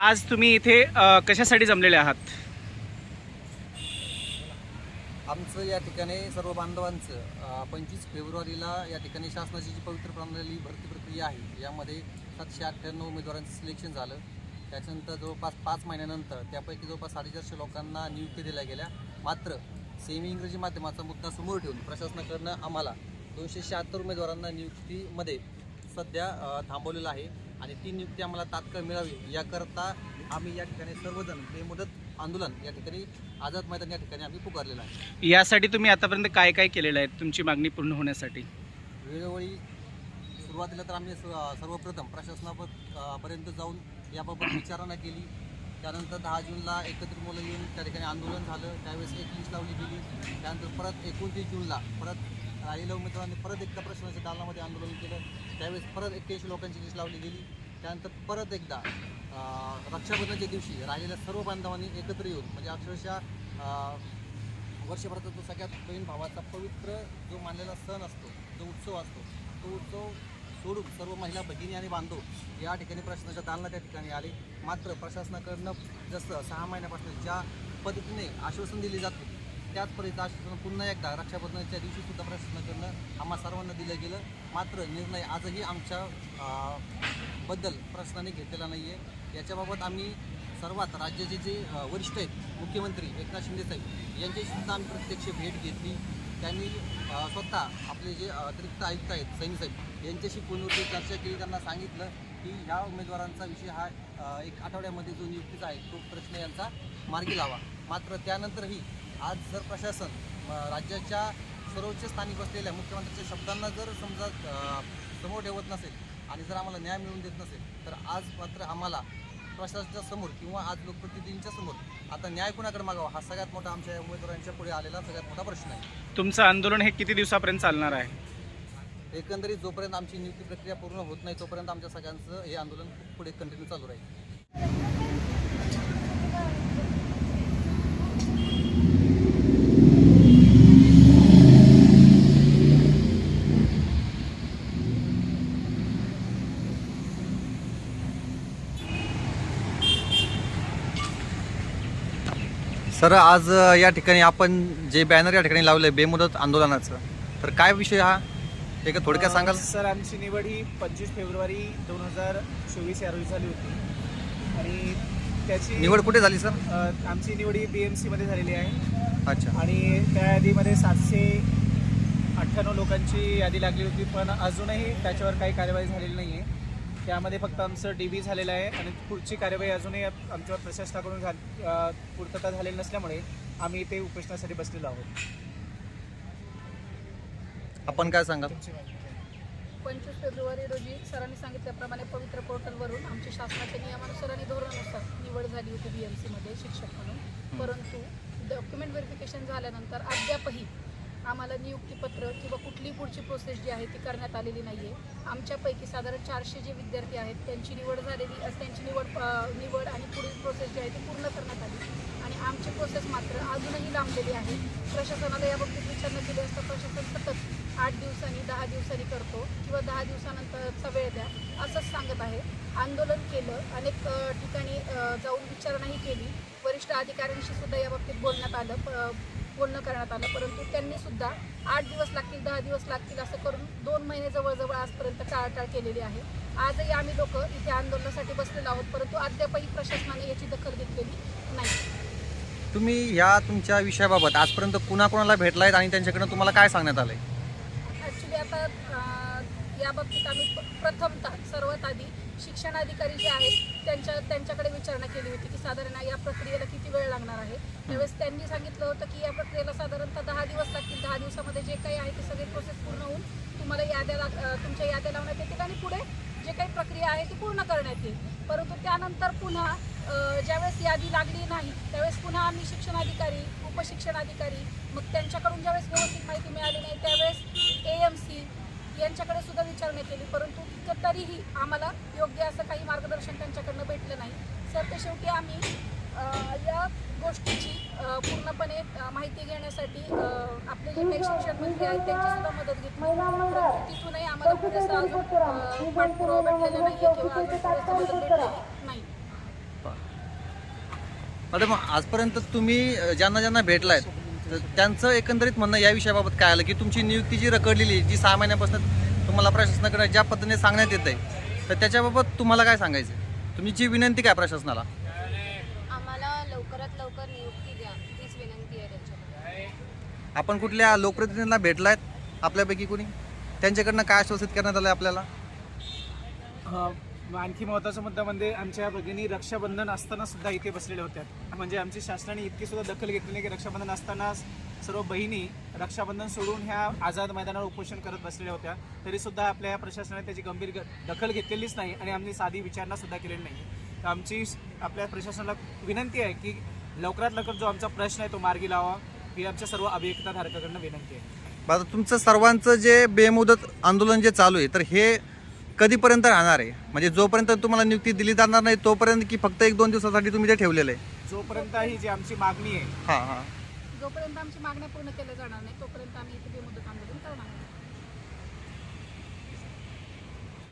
आज तुम्ही इथे कशासाठी जमलेले आहात? आमचं या ठिकाणी सर्व बांधवांचं पंचवीस फेब्रुवारीला या ठिकाणी शासनाची जी पवित्र प्रणाली भरती प्रक्रिया आहे यामध्ये सातशे अठ्ठ्याण्णव उमेदवारांचं सिलेक्शन झालं. त्याच्यानंतर जवळपास पाच महिन्यानंतर त्यापैकी जवळपास साडेचारशे लोकांना नियुक्ती दिल्या गेल्या. मात्र सेमी इंग्रजी माध्यमाचा मुद्दा समोर ठेवून प्रशासनाकडनं आम्हाला दोनशे शहात्तर उमेदवारांना नियुक्तीमध्ये सध्या थांबवलेलं आहे. आणि ती नियुक्ती आम्हाला तात्काळ मिळावी याकरता आम्ही या ठिकाणी सर्वजण बेमुदत आंदोलन या ठिकाणी आझाद मैदान या ठिकाणी आम्ही पुकारलेलं आहे. यासाठी तुम्ही आतापर्यंत काय काय केलेलं आहे? तुमची मागणी पूर्ण होण्यासाठी. वेळोवेळी सुरुवातीला तर आम्ही सर्वप्रथम प्रशासनापर पर्यंत जाऊन याबाबत विचारणा केली. त्यानंतर दहा जूनला एकत्रित मुलं येऊन त्या ठिकाणी आंदोलन झालं. त्यावेळेस एक लिस्ट लावली गेली त्यानंतर परत एकोणतीस जूनला परत आलेल्या उमेदवारांनी परत एकदा प्रश्नाच्या दालनामध्ये आंदोलन केलं. त्यावेळेस परत एक्क्याऐंशी लोकांची लिस्ट लावली गेली. त्यानंतर परत एकदा रक्षाबंधनाच्या रक्षाबंधनच्या दिवशी राहिलेल्या सर्व बांधवांनी एकत्र येऊन म्हणजे अक्षरशः वर्षभरात वर्षभराचा जो सगळ्यात बहीण भावाचा पवित्र जो मानलेला सण असतो जो उत्सव असतो तो उत्सव सोडून सर्व महिला भगिनी आणि बांधव या ठिकाणी प्रशासनाच्या दालना त्या ठिकाणी आले. मात्र प्रशासनाकडनं जसं सहा महिन्यापासून ज्या पद्धतीने आश्वासन दिले जात होते त्याच पद्धतीचं आश्वासन पुन्हा एकदा रक्षाबंधनाच्या दिवशी सुद्धा प्रशासनाकडनं आम्हा सर्वांना दिलं गेलं. मात्र निर्णय आजही आमच्या बद्दल प्रशासनाने घेतलेला नाही आहे याच्याबाबत आम्ही सर्वात राज्याचे जे वरिष्ठ आहेत मुख्यमंत्री एकनाथ शिंदेसाहेब यांच्याशीसुद्धा यांच्याशी सुद्धा आम्ही प्रत्यक्ष भेट घेतली. त्यांनी स्वतः आपले जे अतिरिक्त आयुक्त आहेत सैनीसाहेब यांच्याशी फोनवरती चर्चा केली. त्यांना सांगितलं की ह्या उमेदवारांचा विषय हा एक आठवड्यामध्ये जो नियुक्तीचा आहे तो प्रश्न यांचा मार्गी लावा. मात्र त्यानंतरही आज जर प्रशासन राज्याच्या सर्वोच्च स्थानी बसलेल्या मुख्यमंत्र्यांच्या शब्दांना जर समजा समोर ठेवत नसेल आणि जर आम्हाला न्याय मिळवून देत नसेल तर आज मात्र आम्हाला प्रशासनाच्या समोर किंवा आज लोकप्रतिनिधींच्या समोर आता न्याय कुणाकडे मागावा हा सगळ्यात मोठा आमच्या उमेदवारांच्या पुढे आलेला सगळ्यात मोठा प्रश्न आहे. तुमचं आंदोलन हे किती दिवसापर्यंत चालणार आहे? एकंदरीत जोपर्यंत आमची नियुक्ती प्रक्रिया पूर्ण होत नाही तोपर्यंत आमच्या सगळ्यांचं हे आंदोलन पुढे कंटिन्यू चालू राहील. सर आज या ठिकाणी आपण जे बॅनर या ठिकाणी लावले बेमुदत आंदोलनाचं तर काय विषय हा? एक थोडक्यात सांगाल? सर आमची निवड ही पंचवीस फेब्रुवारी दोन हजार चोवीस या रोजी झाली होती. आणि त्याची निवड कुठे झाली सर? आमची निवड ही बी एम सीमध्ये झालेली आहे. अच्छा. आणि त्या यादीमध्ये सातशे अठ्ठ्याण्णव लोकांची यादी लागली होती पण अजूनही त्याच्यावर काही कार्यवाही झालेली नाही आहे त्यामध्ये फक्त आमचं डी बी झालेलं आहे आणि पुढची कार्यवाही अजूनही आमच्यावर प्रशासनाकडून झा अ, पूर्तता झालेली नसल्यामुळे आम्ही इथे उपोषणासाठी बसलेलो आहोत. आपण काय द्या. पंचवीस फेब्रुवारी रोजी सरांनी सांगितल्याप्रमाणे पवित्र पोर्टलवरून आमची शासनाच्या नियमानुसार आणि धोरणानुसार निवड झाली होती बी एम सीमध्ये शिक्षक म्हणून. परंतु डॉक्युमेंट व्हेरिफिकेशन झाल्यानंतर अद्यापही आम्हाला नियुक्तीपत्र किंवा कुठली पुढची प्रोसेस जी आहे ती करण्यात आलेली नाही आहे आमच्यापैकी साधारण चारशे जे विद्यार्थी आहेत त्यांची निवड झालेली त्यांची निवड निवड आणि पुढील प्रोसेस जी आहे ती पूर्ण करण्यात आली. आणि आमची प्रोसेस मात्र अजूनही लांबलेली आहे. प्रशासनाला याबाबतीत विचारणा केली असता प्रशासन सतत आठ दिवसांनी दहा दिवसांनी करतो किंवा दहा दिवसानंतरचा वेळ द्या असंच सांगत आहे. आंदोलन केलं अनेक ठिकाणी जाऊन विचारणाही केली. वरिष्ठ अधिकाऱ्यांशी सुद्धा याबाबतीत बोलण्यात आलं. बोलणं करण्यात आलं. परंतु त्यांनी सुद्धा आठ दिवस लागतील दहा दिवस लागतील असं करून दोन महिने जवळजवळ आजपर्यंत टाळाटाळ केलेली आहे. आजही आम्ही लोक इथे आंदोलनासाठी बसलेलो आहोत. परंतु अद्यापही प्रशासनाने याची दखल घेतलेली नाही. तुम्ही ह्या तुमच्या विषयाबाबत आजपर्यंत कुणाकुणाला भेटलायत आणि त्यांच्याकडनं तुम्हाला काय सांगण्यात आलंय? ॲक्च्युली आता अं, या बाबतीत आम्ही प्रथमतः सर्वात आधी शिक्षणाधिकारी जे आहेत त्यांच्या त्यांच्याकडे विचारणा केली होती की साधारण या प्रक्रियेला किती वेळ लागणार आहे? त्यावेळेस त्यांनी सांगितलं होतं की या प्रक्रियेला साधारणतः दहा दिवस लागतील. दहा दिवसामध्ये जे काही आहे ते सगळे प्रोसेस पूर्ण होऊन तुम्हाला याद्या लाग तुमच्या याद्या लावण्यात येतील आणि पुढे जे काही प्रक्रिया आहे ती पूर्ण करण्यात येईल. परंतु त्यानंतर पुन्हा ज्यावेळेस यादी लागली नाही त्यावेळेस पुन्हा आम्ही शिक्षणाधिकारी उपशिक्षणाधिकारी मग त्यांच्याकडून ज्यावेळेस व्यवस्थित माहिती मिळाली नाही त्यावेळेस ए एम सी यांच्याकडे केली. परंतु तरीही आम्हाला योग्य असं काही मार्गदर्शन त्यांच्याकडनं भेटलं नाही. सर ते शेवटी आम्ही या गोष्टीची पूर्णपणे माहिती घेण्यासाठी आपले जे काही शिक्षण मंत्री आहेत त्यांची सुद्धा मदत घेतली. तिथूनही आम्हाला पुरेसा अजून पाठपुरावा भेटलेला नाही किंवा अजून मदत भेटलेली नाही. मॅडम आजपर्यंत तुम्ही ज्यांना ज्यांना भेटला आहे त्यांचं एकंदरीत म्हणणं या विषयाबाबत काय आलं? की तुमची नियुक्ती जी रखडलेली जी सहा महिन्यापासून तुम्हाला प्रशासनाकडे ज्या पद्धतीने सांगण्यात येत आहे तर त्याच्याबाबत तुम्हाला काय सांगायचं आहे? तुमची विनंती काय प्रशासनाला? आम्हाला लवकरात लवकर नियुक्ती द्या. हीच विनंती आहे त्यांच्याकडे आपण कुठल्या लोकप्रतिनिधींना भेटलायत? आपल्यापैकी कोणी? त्यांच्याकडनं काय आश्वासित करण्यात आलं आपल्याला? अं, आणखी महत्त्वाचा मुद्दा म्हणजे आमच्या भगिनी रक्षाबंधन असताना सुद्धा इथे बसलेल्या होत्या. म्हणजे आमची शासनाने इतकी सुद्धा दखल घेतली नाही की रक्षाबंधन असताना सर्व बहिणी रक्षाबंधन सोडून ह्या आझाद मैदानावर उपोषण करत बसलेल्या होत्या. तरी सुद्धा आपल्या प्रशासनाने त्याची गंभीर दखल घेतलेलीच नाही आणि आमची साधी विचारणा सुद्धा केलेली नाही तर आमची आपल्या प्रशासनाला विनंती आहे की लवकरात लवकर जो आमचा प्रश्न आहे तो मार्गी लावा. ही आमच्या सर्व अभियंताधारकाकडनं विनंती आहे. आता तुमचं सर्वांचं जे बेमुदत आंदोलन जे चालू आहे तर हे कधीपर्यंत राहणार आहे? म्हणजे जोपर्यंत तुम्हाला नियुक्ती दिली जाणार नाही तोपर्यंत की फक्त एक दोन दिवसासाठी तुम्ही ते ठेवलेलं आहे? जोपर्यंत ही जी आमची मागणी आहे हां हां. जोपर्यंत आमची मागण्या पूर्ण केल्या जाणार नाही तोपर्यंत आम्ही इथे बेमुदत आंदोलन